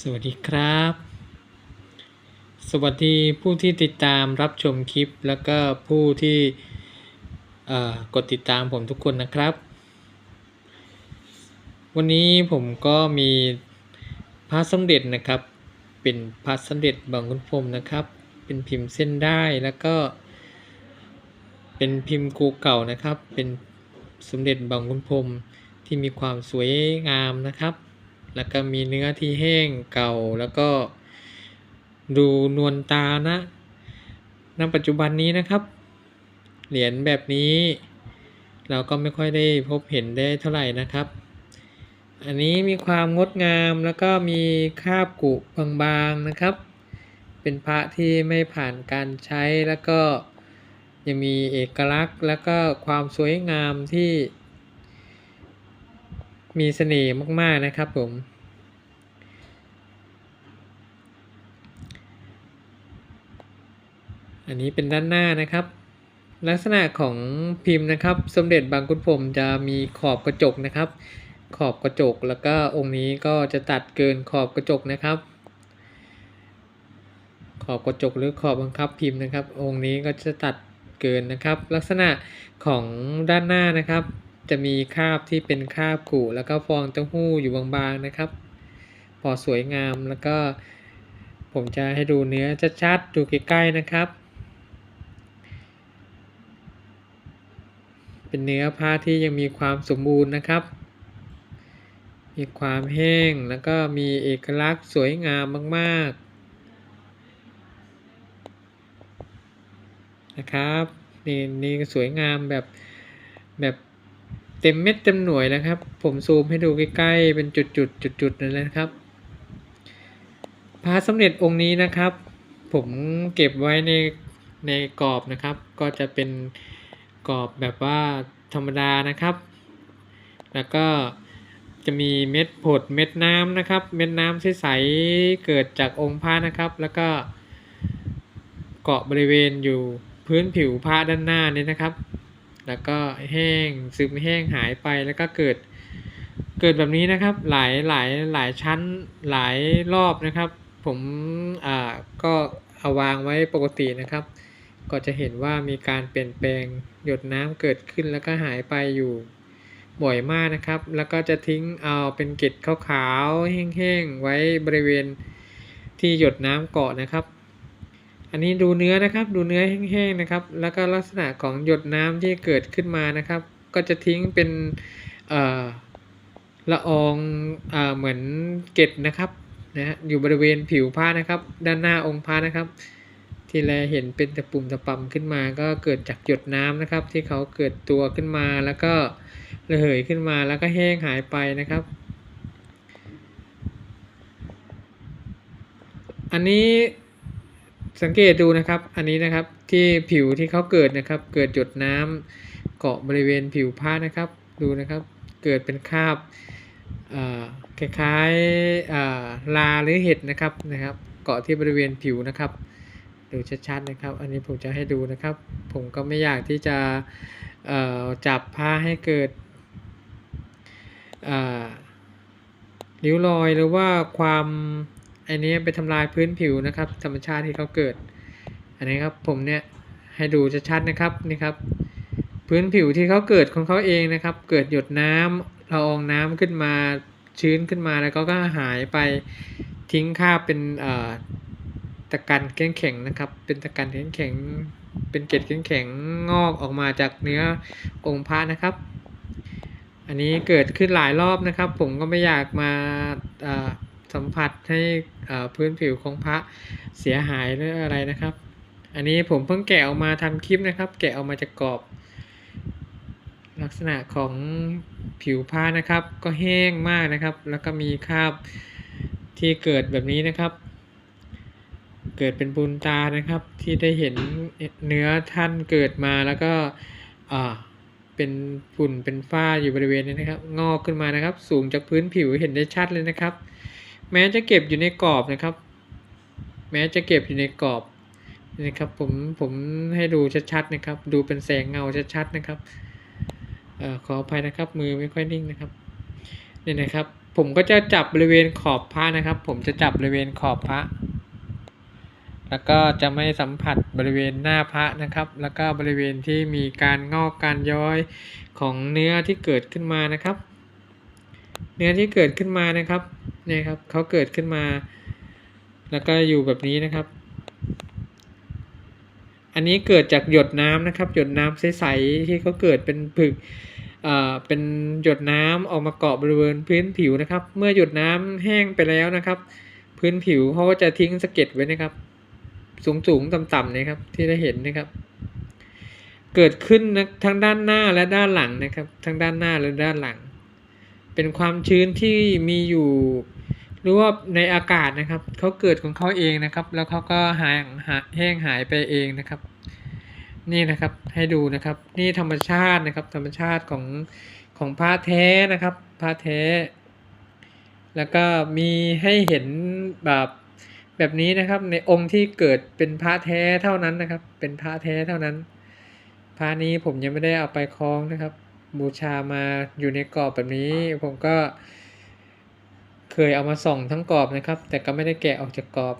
สวัสดีครับ สวัสดีผู้ที่ติดตามรับชมคลิป แล้วก็ผู้ที่กดติดตามผมทุกคนนะครับ วันนี้ผมก็มีพระสมเด็จนะครับ เป็นพระสมเด็จบางขุนพรมนะครับ เป็นพิมพ์เส้นได้แล้วก็ เป็นพิมพ์กูเก่านะครับ เป็นสมเด็จบางขุนพรมที่มีความสวยงามนะครับ แล้วก็มีเนื้อที่แห้งเก่าแล้วก็ดูนวลตานะณปัจจุบันนี้นะครับ เหรียญแบบนี้ เราก็ไม่ค่อยได้พบเห็นได้เท่าไหร่นะครับ อันนี้มีความงดงามแล้วก็มีคาบกุบางๆนะครับ เป็นพระที่ไม่ผ่านการใช้แล้วก็ยังมีเอกลักษณ์ แล้วก็ความสวยงามที่ มีเสน่ห์มากๆนะครับผม อันนี้เป็นด้านหน้านะครับ ลักษณะของพิมพ์นะครับ สมเด็จบางขุนพรมจะมีขอบกระจกนะครับ ขอบกระจกแล้วก็องค์นี้ก็จะตัดเกินขอบกระจกนะครับ ขอบกระจกหรือขอบบังคับพิมพ์นะครับ องค์นี้ก็จะตัดเกินนะครับ ลักษณะของด้านหน้านะครับ จะมีคราบที่เป็นคราบกุแล้วก็ฟองเต้าหู้อยู่บางๆนะครับ พอสวยงามแล้วก็ ผมจะให้ดูเนื้อชัดๆดูใกล้ๆนะครับ เป็นเนื้อผ้าที่ยังมีความสมบูรณ์นะครับ มีความแห้งแล้วก็มีเอกลักษณ์สวยงามมากๆ นะครับนี่นี่สวยงามแบบแบบ เต็มเม็ดเต็มหน่วยนะครับ ผมซูมให้ดูใกล้ๆ เป็นจุดๆจุดๆนั่นเลยนะครับพระสมเด็จองค์นี้นะครับ ผมเก็บไว้ในในกรอบนะครับ ก็จะเป็นกรอบแบบว่าธรรมดานะครับ แล้วก็จะมีเม็ดผดเม็ดน้ำนะครับ เม็ดน้ำใสๆเกิดจากองค์พระนะครับ แล้วก็เกาะบริเวณอยู่พื้นผิวพระด้านหน้านี้นะครับ แล้วก็แห้งซึมแห้งหายไปแล้วก็เกิดเกิดแบบนี้นะครับหลายหลายหลายชั้นหลายรอบนะครับ ผมอ่าก็เอาวางไว้ปกตินะครับ ก็จะเห็นว่ามีการเปลี่ยนแปลงหยดน้ำเกิดขึ้นแล้วก็หายไปอยู่บ่อยมากนะครับ แล้วก็จะทิ้งเอาเป็นเกล็ดขาวๆแห้งๆไว้บริเวณที่หยดน้ำเกาะนะครับ อันนี้ดูเนื้อนะครับดูเนื้อแห้งๆนะครับ แล้วก็ลักษณะของหยดน้ำที่เกิดขึ้นมานะครับ ก็จะทิ้งเป็นละอองอเหมือนเกล็ดนะครับนะอยู่บริเวณผิวผ้านะครับ ด้านหน้าองค์พระนะครับ ที่แลเห็นเป็นตะปุ่มตะปำขึ้นมา ก็เกิดจากหยดน้ำนะครับ ที่เขาเกิดตัวขึ้นมาแล้วก็ระเหยขึ้นมาแล้วก็แห้งหายไปนะครับ อันนี้ สังเกตดูนะครับ อันนี้นะครับที่ผิวที่เขาเกิดนะครับ เกิดหยดน้ำเกาะบริเวณผิวผ้านะครับ ดูนะครับ เกิดเป็นคราบคล้ายๆลาหรือเห็ดนะครับนะครับ เกาะที่บริเวณผิวนะครับ ดูชัดๆนะครับ อันนี้ผมจะให้ดูนะครับ ผมก็ไม่อยากที่จะจับผ้าให้เกิดริ้วรอยหรือว่าความ อันนี้ไปทำลายพื้นผิวนะครับ ธรรมชาติที่เขาเกิด อันนี้ครับผมเนี่ยให้ดูชัดๆนะครับนี่ครับ พื้นผิวที่เขาเกิดของเขาเองนะครับ เกิดหยดน้ำละอองน้ำขึ้นมาชื้นขึ้นมาแล้วก็ก็หายไปทิ้งคราเป็นเอ่อตะกันแข็งแข็งๆนะครับ เป็นตะกันแข็งแข็งๆเป็นเกล็ดแข็งแข็งๆงอกออกมาจากเนื้อองค์พระนะครับ อันนี้เกิดขึ้นหลายรอบนะครับ ผมก็ไม่อยากมาอ่า สัมผัสให้พื้นผิวของพระเสียหายหรืออะไรนะครับ อันนี้ผมเพิ่งแกะออกมาทำคลิปนะครับ แกะออกมาจากกรอบ ลักษณะของผิวผ้านะครับ ก็แห้งมากนะครับ แล้วก็มีคราบที่เกิดแบบนี้นะครับ เกิดเป็นบุญตานะครับ ที่ได้เห็นเนื้อท่านเกิดมาแล้วก็เป็นฝุ่นเป็นฝ้าอยู่บริเวณนี้นะครับ งอกขึ้นมานะครับ สูงจากพื้นผิวเห็นได้ชัดเลยนะครับ แม้จะเก็บอยู่ในกรอบนะครับ แม้จะเก็บอยู่ในกรอบนะครับผมผมให้ดูชัดๆนะครับ ดูเป็นแสงเงาชัดๆนะครับเอ่อขออภัยนะครับมือไม่ค่อยนิ่งนะครับเนี่ยนะครับ ผมก็จะจับบริเวณขอบพระนะครับ ผมจะจับบริเวณขอบพระแล้วก็จะไม่สัมผัสบริเวณหน้าพระนะครับ แล้วก็บริเวณที่มีการงอกการย้อยของเนื้อที่เกิดขึ้นมานะครับ เนื้อที่เกิดขึ้นมานะครับ เนี่ยครับเขาเกิดขึ้นมา แล้วก็อยู่แบบนี้นะครับ อันนี้เกิดจากหยดน้ำนะครับ หยดน้ำใสๆที่เขาเกิดเป็นผึกเอ่อเป็นหยดน้ำออกมาเกาะบริเวณพื้นผิวนะครับ เมื่อหยดน้ำแห้งไปแล้วนะครับ พื้นผิวเขาก็จะทิ้งสะเก็ดไว้นะครับสูงสูงๆต่ำๆนะครับที่ได้เห็นนะครับ เกิดขึ้นนะทั้งด้านหน้าและด้านหลังนะครับ ทั้งด้านหน้าและด้านหลัง เป็นความชื้นที่มีอยู่ หรือว่าในอากาศนะครับเขาเกิดของเขาเองนะครับ แล้วเขาก็หายแห้งหายไปเองนะครับ นี่นะครับให้ดูนะครับ นี่ธรรมชาตินะครับ ธรรมชาติของของผ้าแท้นะครับผ้าแท้ แล้วก็มีให้เห็นแบบแบบนี้นะครับ ในองค์ที่เกิดเป็นพระแท้เท่านั้นนะครับ เป็นพระแท้เท่านั้นพระนี้ผมยังไม่ได้เอาไปคล้องนะครับ บูชามาอยู่ในกรอบแบบนี้ ผมก็ เคยเอามาส่องทั้งกรอบนะครับ แต่ก็ไม่ได้แกะออกจากกรอบ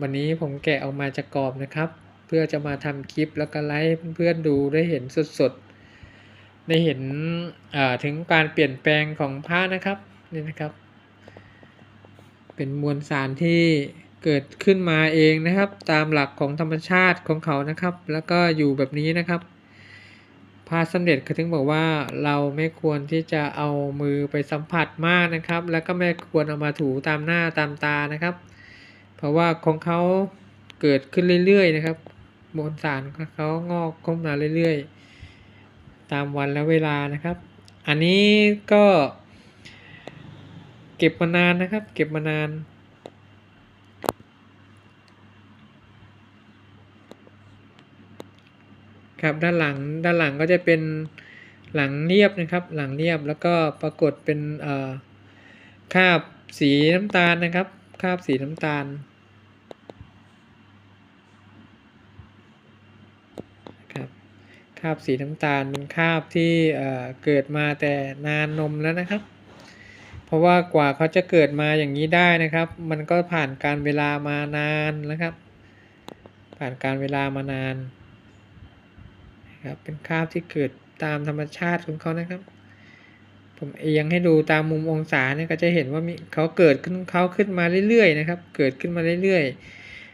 วันนี้ผมแกะออกมาจากกรอบนะครับ เพื่อจะมาทำคลิปแล้วก็ไลฟ์เพื่อนๆดูได้เห็นสดๆ ได้เห็นถึงการเปลี่ยนแปลงของผ้านะครับนี่นะครับ เป็นมวลสารที่เกิดขึ้นมาเองนะครับ ตามหลักของธรรมชาติของเขานะครับ แล้วก็อยู่แบบนี้นะครับ พระสมเด็จเขาถึงบอกว่าเราไม่ควรที่จะเอามือไปสัมผัสมากนะครับ แล้วก็ไม่ควรเอามาถูตามหน้าตามตานะครับ เพราะว่าของเขาเกิดขึ้นเรื่อยๆนะครับมวลสารเขางอกขึ้นมาเรื่อยๆ ตามวันและเวลานะครับ อันนี้ก็ เก็บมานานนะครับ เก็บมานาน ครับด้านหลังด้านหลังก็จะเป็นหลังเรียบนะครับ หลังเรียบแล้วก็ปรากฏเป็นคราบสีน้ำตาลนะครับคราบสีน้ำตาลครับคราบสีน้ำตาลเป็นคราบที่เกิดมาแต่นานนมแล้วนะครับ เพราะว่ากว่าเขาจะเกิดมาอย่างนี้ได้นะครับ มันก็ผ่านการเวลามานานนะครับ ผ่านการเวลามานาน ครับ เป็นคราบที่เกิดตามธรรมชาติของเขานะครับ ผมเอียงให้ดูตามมุมองศาเนี่ยก็จะเห็นว่ามีเขาเกิดขึ้นเขาขึ้นมาเรื่อยๆนะครับ เกิดขึ้นมาเรื่อย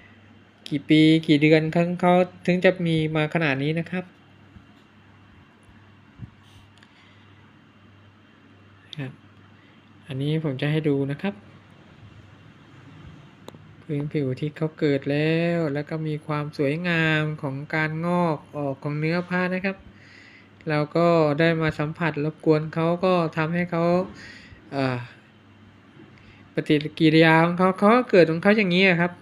ๆ กี่ปีกี่เดือนครั้งเขาถึงจะมีมาขนาดนี้นะครับครับ อันนี้ผมจะให้ดูนะครับ พื้นผิวที่เขาเกิดแล้ว แล้วก็มีความสวยงามของการงอกออกของเนื้อผ้านะครับ เราก็ได้มาสัมผัสรบกวนเขาก็ทำให้เขาปฏิกิริยาของเขาเขาก็เกิดของเขาอย่างนี้ครับ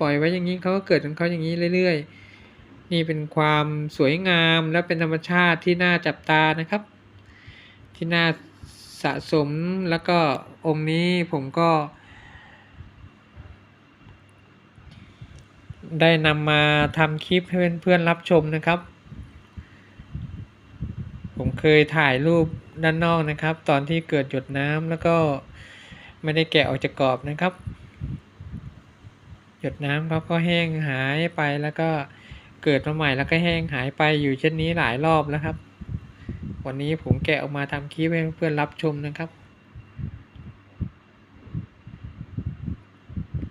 ปล่อยไว้อย่างนี้เขาก็เกิดของเขาอย่างนี้เรื่อยๆ นี่เป็นความสวยงามและเป็นธรรมชาติที่น่าจับตานะครับ ที่น่าสะสมแล้วก็องค์นี้ผมก็ ได้นำมาทำคลิปให้เพื่อนๆรับชมนะครับ ผมเคยถ่ายรูปด้านนอกนะครับ ตอนที่เกิดหยดน้ำแล้วก็ไม่ได้แกะออกจากกรอบนะครับ หยดน้ำเขาก็แห้งหายไปแล้วก็เกิดมาใหม่แล้วก็แห้งหายไปอยู่เช่นนี้หลายรอบแล้วครับ วันนี้ผมแกะออกมาทำคลิปให้เพื่อนๆรับชมนะครับ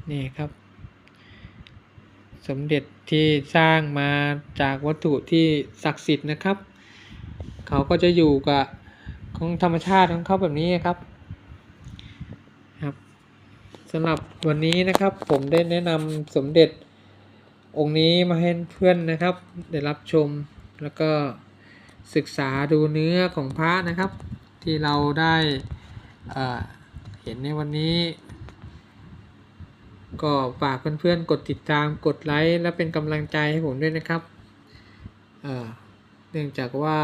นี่ครับ สมเด็จที่สร้างมาจากวัตถุที่ศักดิ์สิทธิ์นะครับ เขาก็จะอยู่กับของธรรมชาติของเขาแบบนี้ครับครับสำหรับวันนี้นะครับ ผมได้แนะนำสมเด็จองค์นี้มาให้เพื่อนนะครับ ได้รับชมแล้วก็ศึกษาดูเนื้อของพระนะครับ ที่เราได้เอ่อเห็นในวันนี้ ก็ฝากเพื่อนๆ กดติดตามกดไลค์และเป็นกำลังใจให้ผมด้วยนะครับเนื่องจากว่า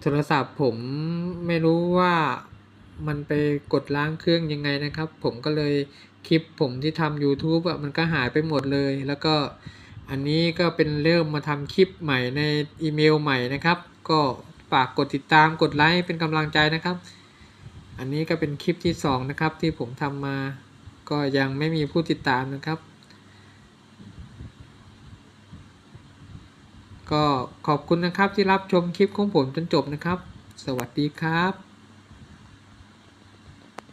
โทรศัพท์ผมไม่รู้ว่ามันไปกดล้างเครื่องยังไงนะครับ ผมก็เลยคลิปผมที่ทำ YouTube อะมันก็หายไปหมดเลย แล้วก็อันนี้ก็เป็นเริ่มมาทำคลิปใหม่ในอีเมลใหม่นะครับ ก็ฝากกดติดตามกดไลค์เป็นกำลังใจนะครับ อันนี้ก็เป็นคลิปที่สองนะครับที่ผมทำมา ก็ยังไม่มีผู้ติดตามนะครับ ก็ขอบคุณนะครับที่รับชมคลิปของผมจนจบนะครับ สวัสดีครับ